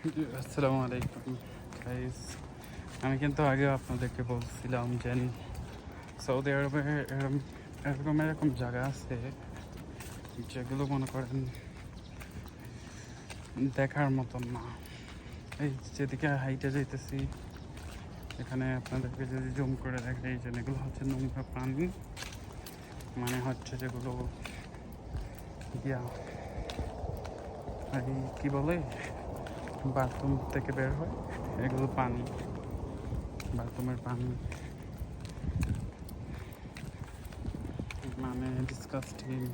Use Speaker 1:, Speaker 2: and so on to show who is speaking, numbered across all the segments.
Speaker 1: আসসালামু আলাইকুম গাইস আমি কিন্তু আগে আপনাদেরকে বলছিলাম যে সৌদি আরবে এরকম এরকম এরকম জায়গা আছে যেগুলো মনে করেন দেখার মতন না। এই যেদিকে হাইটে যাইতেছি, এখানে আপনাদেরকে যদি জুম করে দেখে এই যে এগুলো হচ্ছে নোংরা প্রাণী মানে হচ্ছে যেগুলো, ইয়া এই কি বলে? বাথরুম থেকে বের হয়। এগুলো পানি। বাথরুমের পানি। মানে ডিসকাস্টিং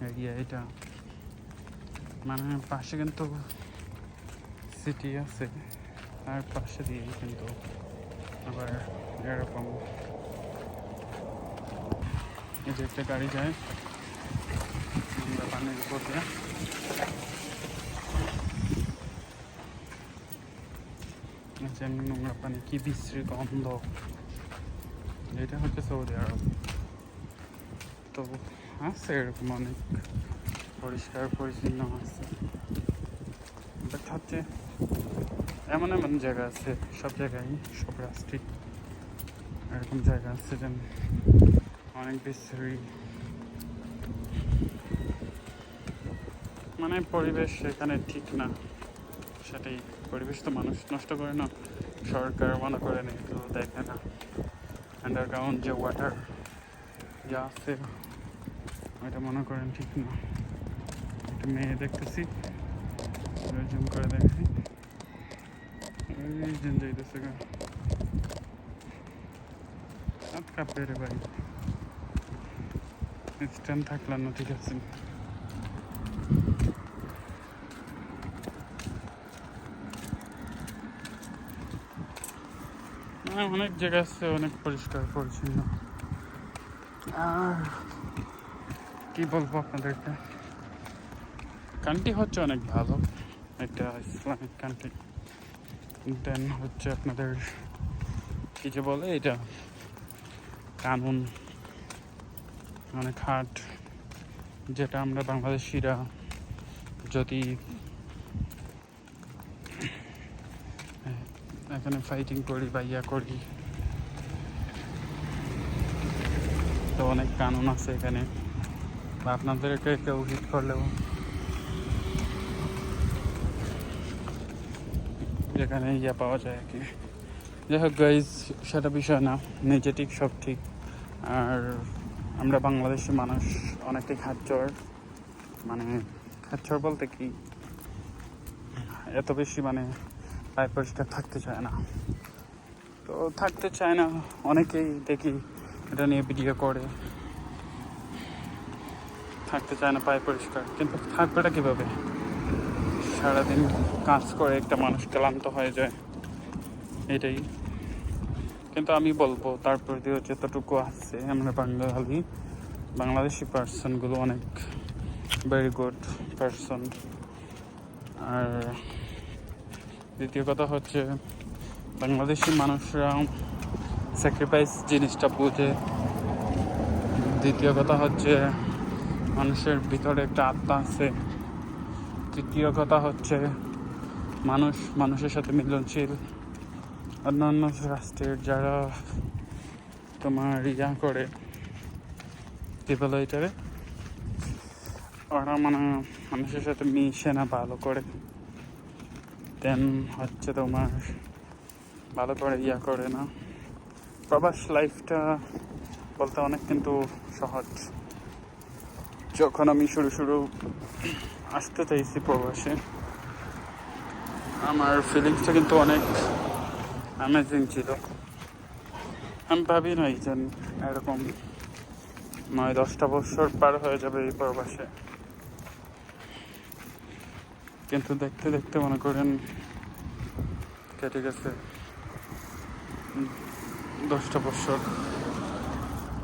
Speaker 1: এরিয়া এটা। মানে পাশে কিন্তু সিটি আছে। আর পাশে দিয়ে কিন্তু আবার এরকম এই যে একটা গাড়ি যায়। আমরা পানির উপর দিয়ে যেমনি নোংরা পানি, কি বিশ্রী গন্ধ। এটা হচ্ছে সৌদি আরব। তো আছে এরকম অনেক পরিষ্কার, পরিচ্ছন্ন আছে। বাট হচ্ছে এমন এমন জায়গা আছে, সব জায়গায়, সব রাষ্ট্রে এরকম জায়গা আছে যেন অনেক বিশ্রী। মানে পরিবেশ এখানে ঠিক না। সেটাই পরিবেশ তো মানুষ নষ্ট করে না, সরকার মনে করেন এগুলো দেখে না আন্ডারগ্রাউন্ড যে ওয়াটার যা আছে, ওইটা মনে করেন ঠিক না। একটা মেয়ে দেখতেছি জুম করে দেখছি যাইতেছে গা। হাত কাঁপে রে ভাই। স্ট্যান্ড থাকলাম না ঠিক আছে। অনেক জায়গা আছে, অনেক পরিষ্কার, পরিচ্ছন্ন। আর কি বলব আপনাদেরকে? কান্ট্রি হচ্ছে অনেক ভালো, একটা ইসলামিক কান্ট্রি দেন হচ্ছে আপনাদের, কি যে বলে এটা? কানুন অনেক হার্ড যেটা আমরা বাংলাদেশিরা যদি এখানে ফাইটিং করি বা ইয়া করি। তো অনেক কানুন আছে এখানে। বা আপনাদেরকে কেউ হিট করলেও। যেখানে ইয়া পাওয়া যায় আর কি। যাই হোক গাইজ সেটা বিষয় না। নিজে ঠিক সব ঠিক। আর আমরা বাংলাদেশি মানুষ, অনেকটাই খাচ্চর মানে খাচ্চর বলতে কি? এত বেশি মানে পায়ে পরিষ্কার থাকতে চায় না। তো থাকতে চায় না, অনেকেই দেখি এটা নিয়ে ভিডিও করে। থাকতে চায় না পায়ে পরিষ্কার কিন্তু থাকবেটা কীভাবে? সারাদিন কাজ করে একটা মানুষ ক্লান্ত হয়ে যায়, এটাই। কিন্তু আমি বলব তারপর দিয়ে যতটুকু আছে, আমরা বাঙালি, বাংলাদেশি পার্সনগুলো অনেক ভেরি গুড পার্সন আর দ্বিতীয় কথা হচ্ছে, বাংলাদেশি মানুষরা স্যাক্রিফাইস জিনিসটা বোঝে। দ্বিতীয় কথা হচ্ছে, মানুষের ভিতরে একটা আত্মা আছে। তৃতীয় কথা হচ্ছে, মানুষ মানুষের সাথে মিলনশীল। অন্যান্য রাষ্ট্রের যারা তোমার ইয়া করে কী ওরা মানে মানুষের সাথে মিশে না, ভালো করে। দেন, হচ্ছে তোমার ভালো করে ইয়া করে না প্রবাস লাইফটা বলতে অনেক কিন্তু সহজ। যখন আমি শুরু শুরু আসতে চাইছি প্রবাসে, আমার ফিলিংসটা কিন্তু অনেক অ্যামেজিং ছিল। আমি ভাবি নাই যে এরকম নয় দশটা বছর পার হয়ে যাবে এই প্রবাসে। কিন্তু দেখতে দেখতে মনে করেন কেটে গেছে। দশটা বছর।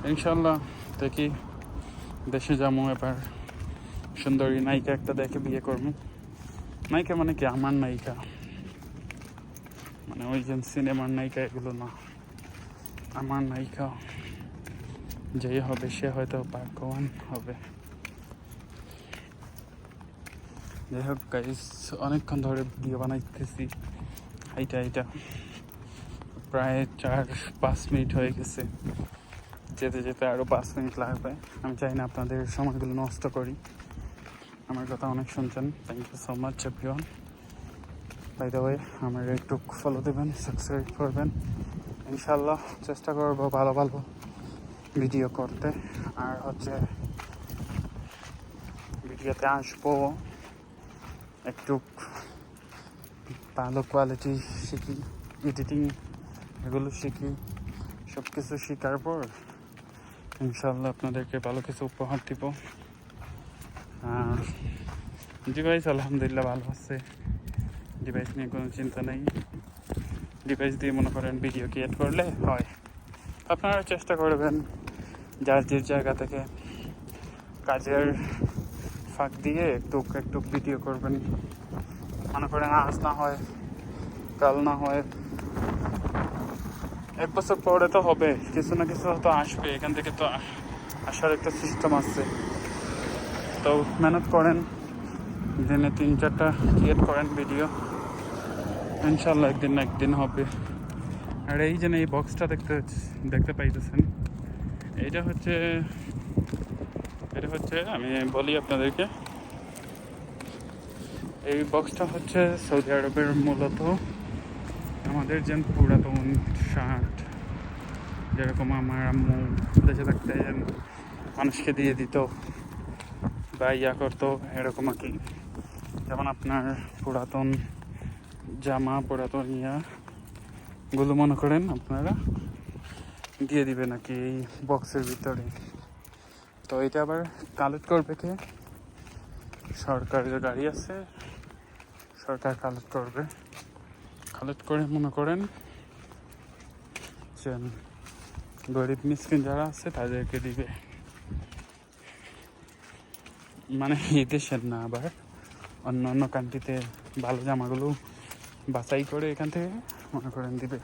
Speaker 1: ইনশাল্লাহ দেখি দেশে যাব এবার। সুন্দরী নায়িকা একটা দেখে বিয়ে করব। নায়িকা মানে কি? আমার নায়িকা। মানে ওই যে সিনেমার নায়িকা এগুলো না। আমার নায়িকা। যেই হবে সে হয়তো ভাগ্যবান হবে। যাই হোক গাইস অনেকক্ষণ ধরে ভিডিও বানাইতেছি। এইটা এইটা। প্রায় চার, পাঁচ মিনিট হয়ে গেছে। যেতে যেতে আরও পাঁচ মিনিট লাগবে। আমি চাই না আপনাদের সময়গুলো নষ্ট করি। আমার কথা অনেক শুনছেন। Thank you so much everyone by the way আমার একটু ফলো দেবেন সাবস্ক্রাইব করবেন। ইনশাল্লাহ চেষ্টা করব ভালো ভালো ভিডিও করতে। আর হচ্ছে ভিডিওতে আসব। একটু ভালো কোয়ালিটি শিখি এডিটিং এগুলো শিখি সব কিছু শেখার পর ইনশাল্লাহ আপনাদেরকে ভালো কিছু উপহার দিব। আর ডিভাইস আলহামদুলিল্লাহ ভালো আছে। ডিভাইস নিয়ে কোনো চিন্তা নেই। ডিভাইস দিয়ে মনে করেন ভিডিও ক্রিয়েট করলে হয়। আপনারা চেষ্টা করবেন যার যে জায়গা থেকে কাজের ফাঁক দিয়ে একটু একটু ভিডিও করবেন। মনে করেন আজ না হয়, কাল না হয়। এক বছর পরে তো হবে, কিছু না কিছু তো আসবে। এখান থেকে তো আসার একটা সিস্টেম আছে। তো মেহনত করেন, দিনে তিন চারটা ক্রিয়েট করেন ভিডিও ইনশাল্লাহ একদিন না একদিন হবে। আর এই যে না এই বক্সটা দেখতে দেখতে পাইতেছেন, এইটা হচ্ছে এটা হচ্ছে, আমি বলি আপনাদেরকে, এই বক্সটা হচ্ছে সৌদি আরবের মূলত আমাদের যে পুরাতন শার্ট, যেরকম আমার আম্মু দেশে থাকতে মানুষকে দিয়ে দিত বা ইয়া করতো, এরকম আর কি। যেমন আপনার পুরাতন জামা, পুরাতন ইয়া, গুলো মনে করেন আপনারা, দিয়ে দিবেন নাকি এই বক্সের ভিতরে। তো এটা আবার কালেক্ট করবে কে? সরকারের গাড়ি আছে, সরকার কালেক্ট করবে। কালেক্ট করে মনে করেন যে গরিব মিসকিন যারা আছে, তাদেরকে দিবে। মানে এই দেশের না আবার। অন্য অন্য কান্ট্রিতে ভালো জামাগুলো বাছাই করে এখান থেকে মনে করেন দিবে।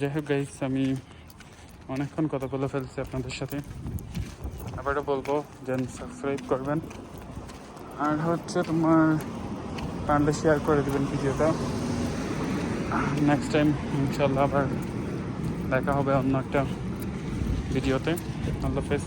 Speaker 1: যাই হোক গাইস আমি অনেকক্ষণ কথা বলে ফেলছি আপনাদের সাথে। আবারও বলব যেন সাবস্ক্রাইব করবেন। আর হচ্ছে তোমার পারলে শেয়ার করে দেবেন ভিডিওটা। নেক্সট টাইম ইনশাল্লাহ আবার দেখা হবে অন্য একটা ভিডিওতে। আল্লাহ হাফেজ।